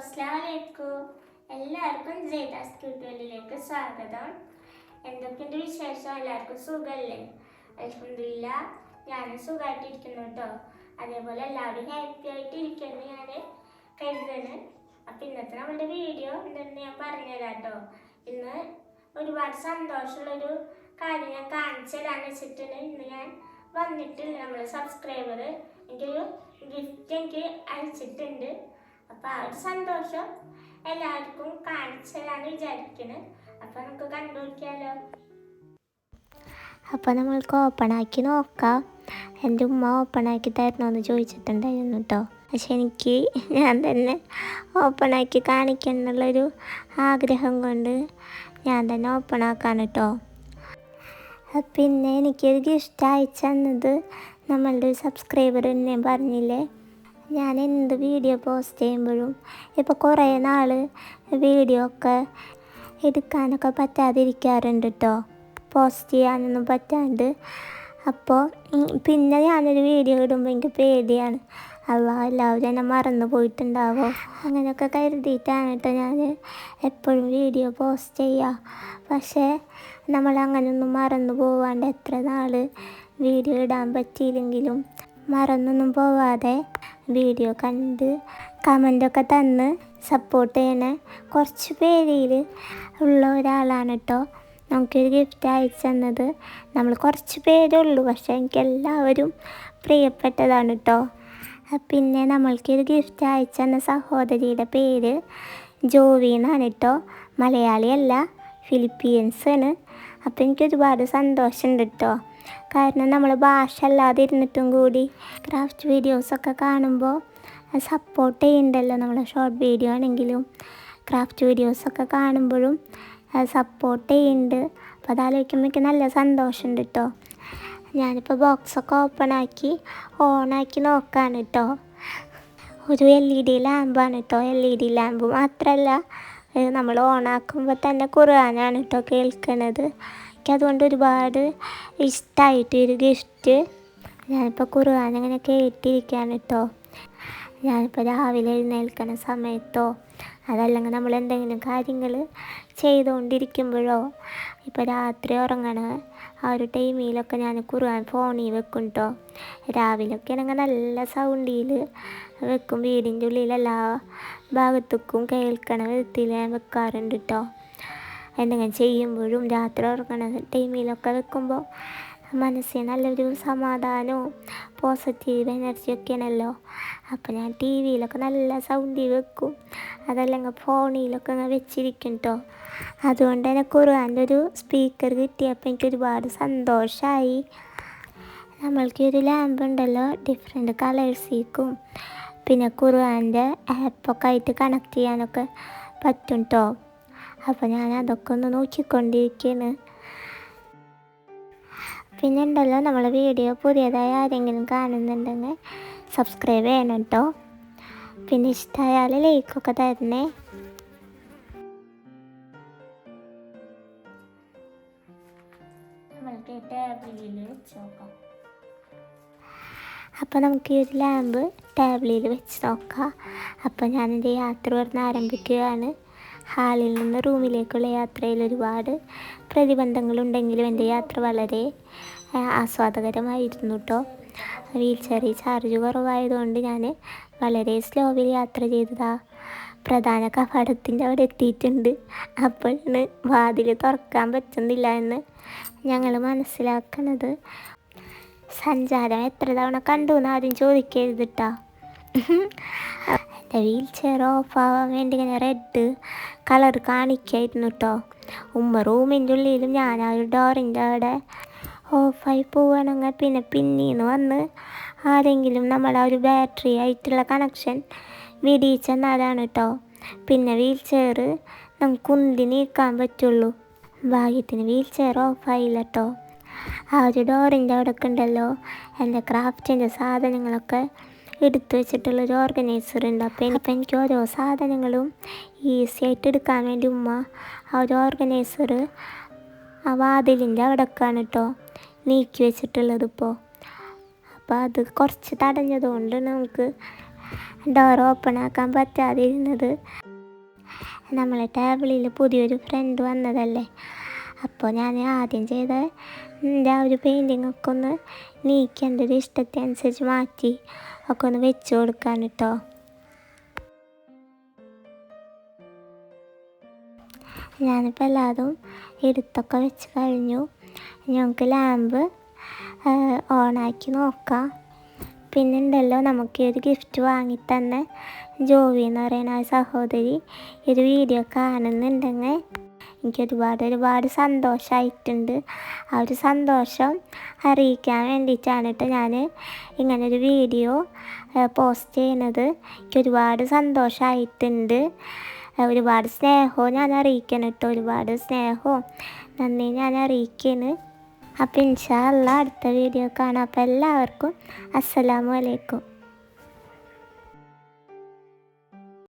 അസ്സലാമലൈക്കും. എല്ലാവർക്കും ജയ്ദാസ് ട്യൂട്ടോറിയലിലേക്ക് സ്വാഗതം. എന്തൊക്കെയുണ്ട് വിശേഷം? എല്ലാവർക്കും സുഖമല്ലേ അലഹമില്ല ഞാനും സുഖമായിട്ടിരിക്കുന്നു കേട്ടോ അതേപോലെ എല്ലാവരും ഹാപ്പി ആയിട്ട് ഇരിക്കുന്നു ഞാൻ കരുതുന്നു. അപ്പം ഇന്നത്തെ നമ്മുടെ വീഡിയോ എന്തെന്ന് ഞാൻ പറഞ്ഞുതരാം കേട്ടോ ഇന്ന് ഒരുപാട് സന്തോഷമുള്ളൊരു കാര്യം ഞാൻ കാണിച്ചു തരാന്ന് വെച്ചിട്ടാണ് ഇന്ന് ഞാൻ വന്നിട്ടില്ല നമ്മളെ സബ്സ്ക്രൈബർ എനിക്കൊരു ഗിഫ്റ്റ് എനിക്ക് അയച്ചിട്ടുണ്ട്. അപ്പൊ ആ ഒരു സന്തോഷം എല്ലാവർക്കും കാണിച്ചതാണ് വിചാരിക്കുന്നത് വിചാരിക്കുന്നു അപ്പൊ നമുക്ക് കണ്ടുപിടിക്കാലോ. അപ്പോൾ നമ്മൾക്ക് ഓപ്പൺ ആക്കി നോക്കാം. എന്റെ ഉമ്മ ഓപ്പൺ ആക്കി തരണമെന്ന് ചോദിച്ചിട്ടുണ്ടായിരുന്നു കേട്ടോ പക്ഷെ എനിക്ക് ഞാൻ തന്നെ ഓപ്പൺ ആക്കി കാണിക്കണമെന്നുള്ളൊരു ആഗ്രഹം കൊണ്ട് ഞാൻ തന്നെ ഓപ്പൺ ആക്കാണ് കേട്ടോ പിന്നെ എനിക്കൊരു ഗിഫ്റ്റ് അയച്ചു തന്നത് നമ്മളുടെ ഒരു സബ്സ്ക്രൈബർ തന്നെ പറഞ്ഞില്ലേ? ഞാൻ എന്ത് വീഡിയോ പോസ്റ്റ് ചെയ്യുമ്പോഴും ഇപ്പോൾ കുറേ നാൾ വീഡിയോ ഒക്കെ എടുക്കാനൊക്കെ പറ്റാതിരിക്കാറുണ്ട് കേട്ടോ പോസ്റ്റ് ചെയ്യാനൊന്നും പറ്റാണ്ട്. അപ്പോൾ പിന്നെ ഞാനൊരു വീഡിയോ ഇടുമ്പോൾ എനിക്ക് പേടിയാണ്. അല്ല എല്ലാവരും എന്നെ മറന്നു പോയിട്ടുണ്ടാവോ? അങ്ങനെയൊക്കെ കരുതിയിട്ടാണ് കേട്ടോ ഞാൻ എപ്പോഴും വീഡിയോ പോസ്റ്റ് ചെയ്യുക പക്ഷേ നമ്മൾ അങ്ങനെയൊന്നും മറന്നു പോവാണ്ട് എത്ര നാൾ വീഡിയോ ഇടാൻ പറ്റിയില്ലെങ്കിലും മറന്നൊന്നും പോവാതെ വീഡിയോ കണ്ട് കമന്റൊക്കെ തന്ന് സപ്പോർട്ട് ചെയ്യണ കുറച്ച് പേരിൽ ഉള്ള ഒരാളാണ് കേട്ടോ നമുക്കൊരു ഗിഫ്റ്റ് അയച്ചു തന്നത്. നമ്മൾ കുറച്ച് പേരേ ഉള്ളൂ. പക്ഷേ എനിക്ക് എല്ലാവരും പ്രിയപ്പെട്ടതാണ് കേട്ടോ പിന്നെ നമ്മൾക്കൊരു ഗിഫ്റ്റ് അയച്ചു തന്ന സഹോദരിയുടെ പേര് ജോവിന്നാണ് കേട്ടോ മലയാളിയല്ല ഫിലിപ്പീൻസാണ്. അപ്പോൾ എനിക്ക് ഒരുപാട് സന്തോഷമുണ്ട് കേട്ടോ കാരണം നമ്മൾ ഭാഷ അല്ലാതെ ഇരുന്നിട്ടും കൂടി ക്രാഫ്റ്റ് വീഡിയോസൊക്കെ കാണുമ്പോൾ സപ്പോർട്ട് ചെയ്യുന്നുണ്ടല്ലോ നമ്മളെ ഷോർട്ട് വീഡിയോ ആണെങ്കിലും. ക്രാഫ്റ്റ് വീഡിയോസൊക്കെ കാണുമ്പോഴും സപ്പോർട്ട് ചെയ്യുന്നുണ്ട് അപ്പോൾ അതാലോചിക്കുമ്പോൾ എനിക്ക് നല്ല സന്തോഷമുണ്ട് കേട്ടോ ഞാനിപ്പോൾ ബോക്സൊക്കെ ഓപ്പൺ ആക്കി ഓണാക്കി നോക്കാണ് കേട്ടോ ഒരു എൽ ഇ ഡി ലാമ്പാണ് കേട്ടോ എൽ ഇ ഡി ലാമ്പ് മാത്രമല്ല നമ്മൾ ഓണാക്കുമ്പോൾ തന്നെ ഖുർആനാണ് കേട്ടോ കേൾക്കണത്. എനിക്കതുകൊണ്ട് ഒരുപാട് ഇഷ്ടമായിട്ട് ഒരു ഗിഫ്റ്റ് ഞാനിപ്പോൾ ഖുർആൻ അങ്ങനെ കേട്ടിരിക്കുകയാണ് കേട്ടോ ഞാനിപ്പോൾ രാവിലെ എഴുന്നേൽക്കുന്ന സമയത്തോ അതല്ലെങ്കിൽ നമ്മൾ എന്തെങ്കിലും കാര്യങ്ങൾ ചെയ്തുകൊണ്ടിരിക്കുമ്പോഴോ ഇപ്പോൾ രാത്രി ഉറങ്ങണ ആ ഒരു ടൈമിലൊക്കെ ഞാൻ കുറുവാൻ ഫോണിൽ വെക്കും കേട്ടോ രാവിലെയൊക്കെ ആണെങ്കിൽ നല്ല സൗണ്ടിൽ വെക്കും വീടിന്റെ ഉള്ളിൽ എല്ലാ ഭാഗത്തേക്കും കേൾക്കണ വിധത്തിൽ ഞാൻ വെക്കാറുണ്ട് കേട്ടോ എന്തെങ്കിലും ചെയ്യുമ്പോഴും രാത്രി ഉറങ്ങണ ടൈമിലൊക്കെ വെക്കുമ്പോൾ മനസ്സിന് നല്ലൊരു സമാധാനവും പോസിറ്റീവ് എനർജിയൊക്കെയാണല്ലോ അപ്പോൾ ഞാൻ ടി വിയിലൊക്കെ നല്ല സൗണ്ടിൽ വെക്കും. അതല്ലെങ്കിൽ ഫോണിലൊക്കെ അങ്ങ് വെച്ചിരിക്കും കേട്ടോ അതുകൊണ്ട് തന്നെ ഖുർആന്റെ ഒരു സ്പീക്കർ കിട്ടിയപ്പോൾ എനിക്ക് ഒരുപാട് സന്തോഷമായി നമ്മൾക്ക് ഒരു ലാമ്പ് ഉണ്ടല്ലോ ഡിഫറെന്റ് കളേഴ്സിക്കും പിന്നെ ഖുർആന്റെ ആപ്പൊക്കെ ആയിട്ട് കണക്ട് ചെയ്യാനൊക്കെ പറ്റും കേട്ടോ അപ്പോൾ ഞാൻ അതൊക്കെ ഒന്ന് നോക്കിക്കൊണ്ടിരിക്കുകയാണ് പിന്നെ ഉണ്ടല്ലോ നമ്മളെ വീഡിയോ പുതിയതായി ആരെങ്കിലും കാണുന്നുണ്ടെങ്കിൽ സബ്സ്ക്രൈബ് ചെയ്യണം കേട്ടോ പിന്നെ ഇഷ്ടമായാൽ ലൈക്കൊക്കെ തരണേ. നമ്മൾക്ക് ടേബിളിൽ വെച്ച് നോക്കാം. അപ്പോൾ നമുക്ക് ഈ ഒരു ലാമ്പ് ടേബിളിൽ വെച്ച് നോക്കാം. അപ്പോൾ ഞാനെന്റെ യാത്ര പറഞ്ഞ് ആരംഭിക്കുകയാണ്. ഹാളിൽ നിന്ന് റൂമിലേക്കുള്ള യാത്രയിൽ ഒരുപാട് പ്രതിബന്ധങ്ങളുണ്ടെങ്കിലും എന്റെ യാത്ര വളരെ ആസ്വാദകരമായിരുന്നു കേട്ടോ വീൽ ചെയറിൽ ചാർജ് കുറവായതുകൊണ്ട് ഞാൻ വളരെ സ്ലോവിൽ യാത്ര ചെയ്തതാ. പ്രധാന കവാടത്തിന്റെ അവിടെ എത്തിയിട്ടുണ്ട്. അപ്പോഴാണ് വാതിൽ തുറക്കാൻ പറ്റുന്നില്ല എന്ന് ഞങ്ങൾ മനസ്സിലാക്കണത്. സഞ്ചാരം എത്ര തവണ കണ്ടു എന്ന് ആരും ചോദിക്കരുത് കേട്ടോ എന്റെ വീൽ ചെയർ ഓഫ് ആവാൻ വേണ്ടി ഇങ്ങനെ റെഡ് കളർ കാണിക്കായിരുന്നു കേട്ടോ ഉമ്മ റൂമിന്റെ ഉള്ളിലും ഞാൻ ആ ഒരു ഡോറിന്റെ അവിടെ ഓഫായി പോവുകയാണെങ്കിൽ പിന്നെ പിന്നീന്ന് വന്ന് ആരെങ്കിലും നമ്മളെ ഒരു ബാറ്ററി ആയിട്ടുള്ള കണക്ഷൻ വിടിയിച്ചെന്നാലാണ് കേട്ടോ പിന്നെ വീൽ ചെയർ നമുക്ക് ഉന്തി നീക്കാൻ പറ്റുള്ളൂ. ഭാഗ്യത്തിന് വീൽ ചെയർ ഓഫായില്ല കേട്ടോ ആ ഒരു ഡോറിന്റെ അവിടെ ഉണ്ടല്ലോ. എന്റെ ക്രാഫ്റ്റിന്റെ സാധനങ്ങളൊക്കെ എടുത്തു വെച്ചിട്ടുള്ളൊരു ഓർഗനൈസർ ഉണ്ട്. അപ്പോൾ എനിക്ക് എനിക്ക് ഓരോ സാധനങ്ങളും ഈസി ആയിട്ട് എടുക്കാൻ വേണ്ടി ഉമ്മ ആ ഒരു ഓർഗനൈസർ ആ വാതിലിന്റെ അവിടെയൊക്കെയാണ് കേട്ടോ നീക്കി വെച്ചിട്ടുള്ളത് ഇപ്പോൾ അപ്പോൾ അത് കുറച്ച് തടഞ്ഞതുകൊണ്ട് നമുക്ക് ഡോർ ഓപ്പൺ ആക്കാൻ പറ്റാതിരുന്നത്. നമ്മളെ ടേബിളിൽ പുതിയൊരു ഫ്രണ്ട് വന്നതല്ലേ? അപ്പോൾ ഞാൻ ആദ്യം ചെയ്ത എന്റെ ആ ഒരു പെയിന്റിങ് ഒക്കെ ഒന്ന് നീക്കി എന്റെ ഒരു ഇഷ്ടത്തിനനുസരിച്ച് മാറ്റി ഒക്കെ ഒന്ന് വെച്ച് കൊടുക്കാൻ കേട്ടോ ഞാനിപ്പോൾ എല്ലാതും എടുത്തൊക്കെ വെച്ച് കഴിഞ്ഞു. ഞങ്ങൾക്ക് ലാമ്പ് ഓണാക്കി നോക്കാം. പിന്നെ ഉണ്ടല്ലോ നമുക്ക് ഈ ഒരു ഗിഫ്റ്റ് വാങ്ങി തന്നെ ജോവി എന്ന് പറയുന്ന ആ സഹോദരി ഒരു വീഡിയോ കാണുന്നുണ്ടെങ്കിൽ എനിക്ക് ഒരുപാട് സന്തോഷമായിട്ടുണ്ട് ആ ഒരു സന്തോഷം അറിയിക്കാൻ വേണ്ടിയിട്ടാണ് കേട്ടോ ഞാൻ ഇങ്ങനൊരു വീഡിയോ പോസ്റ്റ് ചെയ്യുന്നത്. എനിക്ക് ഒരുപാട് സന്തോഷമായിട്ടുണ്ട് ഒരുപാട് സ്നേഹവും ഞാൻ അറിയിക്കണം കേട്ടോ. ഒരുപാട് സ്നേഹവും നന്ദി ഞാൻ അറിയിക്കുന്നു അപ്പം ഇൻഷാ അല്ല അടുത്ത വീഡിയോ കാണാം. അപ്പം എല്ലാവർക്കും അസ്സലാമു അലൈക്കും.